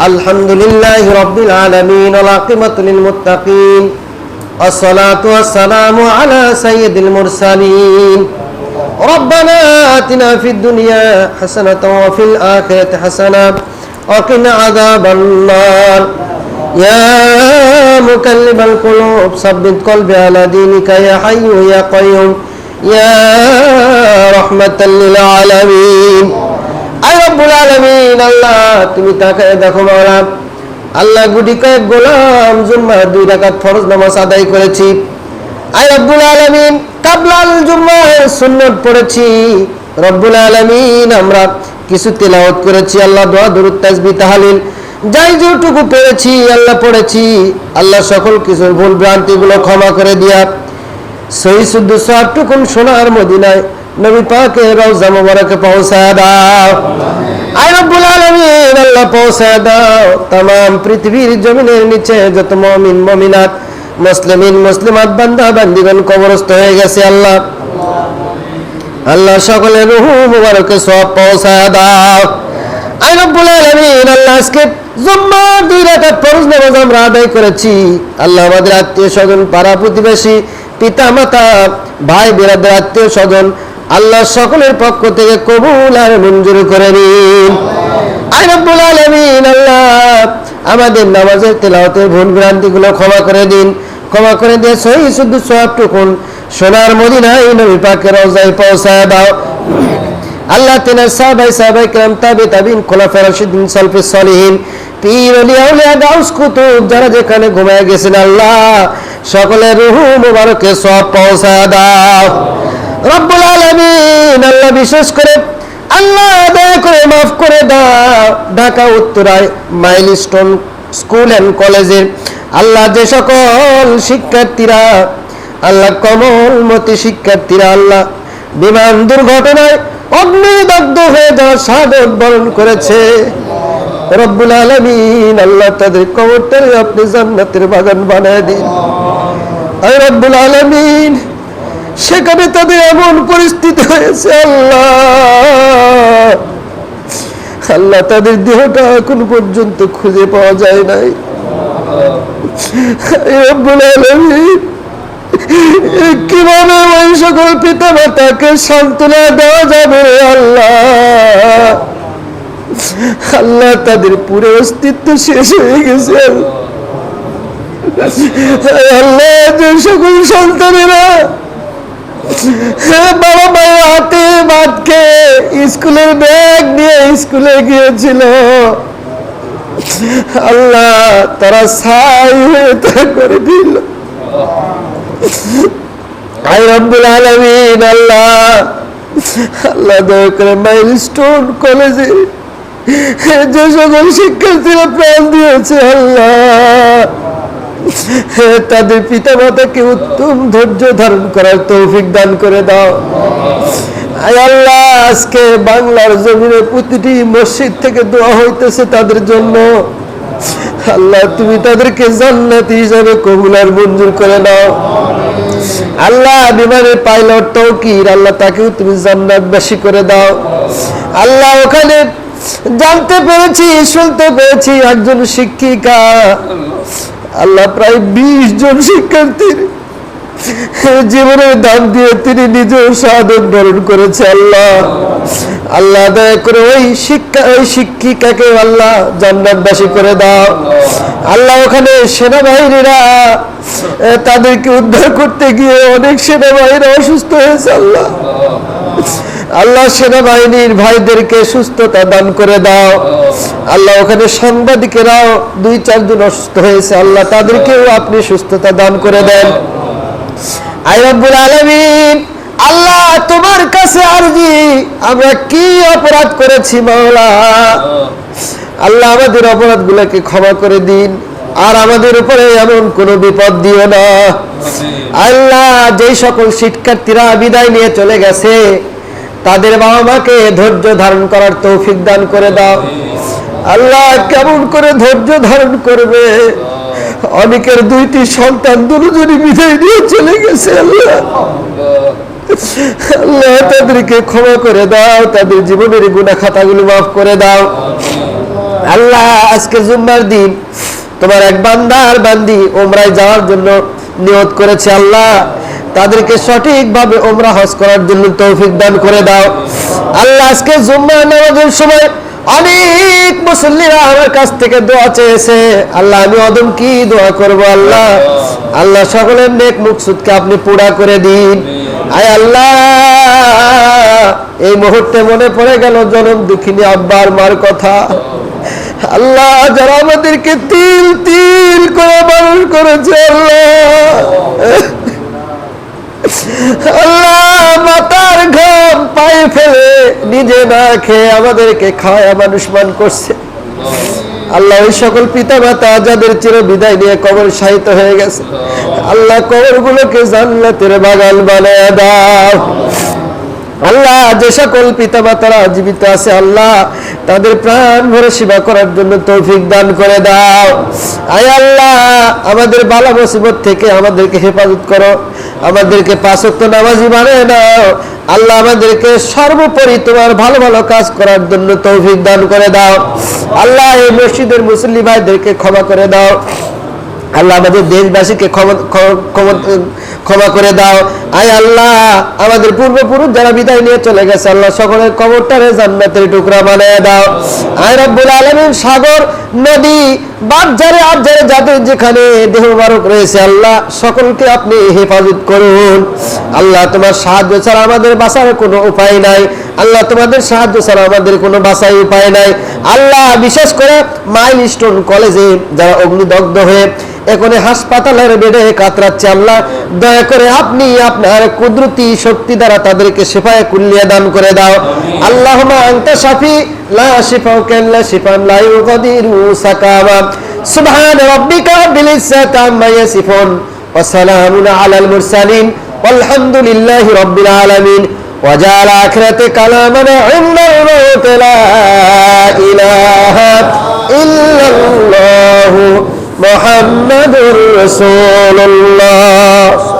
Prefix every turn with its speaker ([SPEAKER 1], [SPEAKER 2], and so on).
[SPEAKER 1] الحمد لله رب العالمين والعاقبة للمتقين والصلاة والسلام على سيد المرسلين ربنا آتنا في الدنيا حسنة وفي الآخرة حسنة وقنا عذاب النار يا مكلب القلوب ثبت قلبي على دينك يا حي يا قيوم يا رحمة للعالمين তুমি তাকে দেখো আল্লাহ কয়েক গোলাম দুই ফরজ নামাজ আদায় করেছি। আই রব্বুল কাবলাল জুম্মার সুন্নত পড়েছি। রব্বুল আমরা কিছু করেছি, আল্লাহ দোয়া যাই যেটুকু পেরেছি আল্লাহ পড়েছি। আল্লাহ সকল কিছু ভুল ভ্রান্তিগুলো ক্ষমা করে দিয়া। সহি শুদ্ধ সবটুকুন সোনার মদিনায় নবী পাকে রওজা মোবারকে পৌঁছায় দাও। জমিনের নিচে মমিন হয়ে গেছে আল্লাহ। সকলে সব আমরা আদায় করেছি। আল্লাহ আমাদের আত্মীয় স্বজন, পাড়া প্রতিবেশী পিতা মাতা ভাই বিরাদের আত্মীয় স্বজন আল্লাহ সকলের পক্ষ থেকে কবুল আর মঞ্জুর করে নিন। আমাদের নামাজের তেলাওতের ভুল ভ্রান্তিগুলো ক্ষমা করে দিন। ক্ষমা করে দিয়ে সহি শুধু সবটুকুন সোনার মদিনায় নবী পাকের রওজায় পৌঁছায় দাও। আল্লাহ তেনার সাহাবাই সাহাবাই কেরাম তাবে তাবিন খোলাফা রশিদিন সালফে সলিহীন পীর আউলিয়া গাউস কুতুব যারা যেখানে ঘুমায় গেছেন আল্লাহ সকলের রুহু মুবারকে সব পৌঁছা দাও। রব্বুল আলামিন, আল্লাহ বিশেষ করে, আল্লাহ দয়া করে মাফ করে দাও। ঢাকা, উত্তরায় মাইলস্টোন স্কুল অ্যান্ড কলেজের আল্লাহ যে সকল শিক্ষার্থীরা, আল্লাহ কমলমতি শিক্ষার্থীরা, আল্লাহ বিমান দুর্ঘটনায় অগ্নিদগ্ধ হয়ে যাওয়ার সাধক বরণ করেছে। রব্বুল আলমিন, আল্লাহ তাদের কবরটারে আপনি জান্নাতের বাগান বানায় দিন। রব্বুল আলমিন সেখানে তাদের এমন পরিস্থিতি হয়েছে, আল্লাহ। আল্লাহ তাদের দেহটা এখন পর্যন্ত খুঁজে পাওয়া যায় নাই। কীভাবে ওই সকল পিতা মাতাকে সান্ত্বনা দেওয়া যাবে আল্লাহ? আল্লাহ তাদের পুরো অস্তিত্ব শেষ হয়ে গেছে। আল্লাহ, যে সকল সন্তানেরা বাবা মায়ের হাতে বাদকে স্কুলের ব্যাগ নিয়ে স্কুলে গিয়েছিল। আল্লাহ তারা হয়ে করে দিল। আই রব্বুল আলামিন, আল্লাহ আল্লাহ দয়া করে মাইলস্টোন কলেজে যে সকল শিক্ষার্থীরা প্রাণ দিয়েছে, আল্লাহ। তাদের পিতা মাতাকে উত্তম ধৈর্য ধারণ করার তৌফিক দান করে দাও। আল্লাহ, আজকে বাংলার জমিনে প্রতিটি মসজিদ থেকে দোয়া হইতেছে তাদের জন্য। আল্লাহ, তুমি তাদেরকে জান্নাতি হিসাবে কবুলার মঞ্জুর করে নাও আল্লাহ, বিমানের পাইলট তৌকির, আল্লাহ তাকেও তুমি জান্নাতবাসী করে দাও। আল্লাহ, ওখানে জানতে পেরেছি, শুনতে পেরেছি একজন শিক্ষিকা। আল্লাহ প্রায় বিশ জন শিক্ষার্থীর জীবনের দাম দিয়ে তিনি নিজেও সাধন বরণ করেছে আল্লাহ। আল্লাহ দয়া করে ওই শিক্ষা, ওই শিক্ষিকাকে আল্লাহ জান্নাতবাসী করে দাও। আল্লাহ ওখানে সেনাবাহিনীরা তাদেরকে উদ্ধার করতে গিয়ে অনেক সেনাবাহিনী অসুস্থ হয়েছে আল্লাহ। আল্লাহ সেনাবাহিনীর ভাইদেরকে সুস্থতা দান করে দাও। আল্লাহ ওখানে সাংবাদিকেরাও দুই চারজন অসুস্থ হয়েছে। আল্লাহ তাদেরকেও আপনি সুস্থতা দান করে দেন। আই রব্বুল আলামিন আল্লাহ তোমার কাছে আরজি। আমরা কি অপরাধ করেছি মাওলা? আল্লাহ আমাদের অপরাধগুলোকে ক্ষমা করে দিন। আর আমাদের উপরে এমন কোন বিপদ দিও না। আল্লাহ যেই সকল শিক্ষার্থীরা বিদায় নিয়ে চলে গেছে তাদের বাবা মাকে ধৈর্য ধারণ করার তৌফিক দান করে দাও। আল্লাহ কেমন করে ধৈর্য ধারণ করবে? অনেকের দুইটি সন্তান দুজনই বিদায় নিয়ে চলে গেছে আল্লাহ। আল্লাহ তাদেরকে ক্ষমা করে দাও, তাদের জীবনের গুণা খাতাগুলো মাফ করে দাও। আল্লাহ, আজকে জুম্মার দিন তোমার এক বান্দার বান্দি ওমরায় যাওয়ার জন্য নিয়ত করেছে আল্লাহ। তাদেরকে সঠিকভাবে ওমরা হজ করার জন্য তৌফিক দান করে দাও। আল্লাহ আজকে জুম্মা নামাজের সময় অনেক মুসল্লিরা আমার কাছ থেকে দোয়া চেয়েছে। আল্লাহ, আমি অদম কি দোয়া করব আল্লাহ? আল্লাহ, সকলের নেক মুকসুদকে আপনি পুরা করে দিন। আয় আল্লাহ, এই মুহূর্তে মনে পড়ে গেল জনম দুঃখিনী আব্বার মার কথা। আল্লাহ, যারা আমাদেরকে তিল তিল করে মানুষ করেছে, আল্লাহ। আল্লাহ মাতার ঘাম পায়ে ফেলে নিজে না খেয়ে আমাদেরকে খায় মানুষ মান করছে। আল্লাহ ওই সকল পিতা মাতা যাদের চির বিদায় নিয়ে কবর সাহিত হয়ে গেছে, আল্লাহ কবর গুলোকে জান্নাতের বাগান বানায় দাও। আল্লাহ যে সকল পিতা মাতারা জীবিত আছে, আল্লাহ তাদের প্রাণ ভরে সেবা করার জন্য তৌফিক দান করে দাও। আয় আল্লাহ, আমাদের বালা মুসিবত থেকে আমাদেরকে হেফাজত করো, আমাদেরকে পাঁচক্ত নামাজি বানিয়ে দাও। আল্লাহ আমাদেরকে সর্বোপরি তোমার ভালো ভালো কাজ করার জন্য তৌফিক দান করে দাও। আল্লাহ এই মসজিদের মুসল্লি ভাইদেরকে ক্ষমা করে দাও। আল্লাহ আমাদের দেশবাসীকে ক্ষমা করে দাও। আয় আল্লাহ, আমাদের পূর্বপুরুষ যারা বিদায় নিয়ে চলে গেছে, আল্লাহ সকলের কবরটারে জান্নাতের টুকরা বানিয়ে দাও। আয় রব্বুল আলামিন, সাগর, নদী বাজারে আজারে যাদের যেখানে দেহ বারক রয়েছে, আল্লাহ সকলকে আপনি হেফাজত করুন। আল্লাহ তোমার সাহায্য ছাড়া আমাদের বাঁচার কোনো উপায় নাই। আল্লাহ তোমাদের সাহায্য ছাড়া আমাদের কোনো বাসায় উপায় নাই। আল্লাহ বিশেষ করে মাইল স্টোন কলেজে যারা অগ্নিদগ্ধ হয়ে এখন হাসপাতালের বেডে কাতরাচ্ছে আল্লাহ, দয়া করে আপনি আপনার কুদরতি শক্তি দ্বারা তাদেরকে সেফায় কুল্লিয়া দান করে দাও। আল্লাহ আন্তা সাফি লা শিফাউ কেল্লা শিফান সাকামা। সুবহান রব্বিকা বিল ইজ্জাতি আম্মা ওয়া সালামুন আলাল মুরসালিন, ওয়ালহামদুলিল্লাহি রাব্বিল আলামিন। وجعل آخرة كلامنا عند الموت لا إله إلا الله محمد رسول الله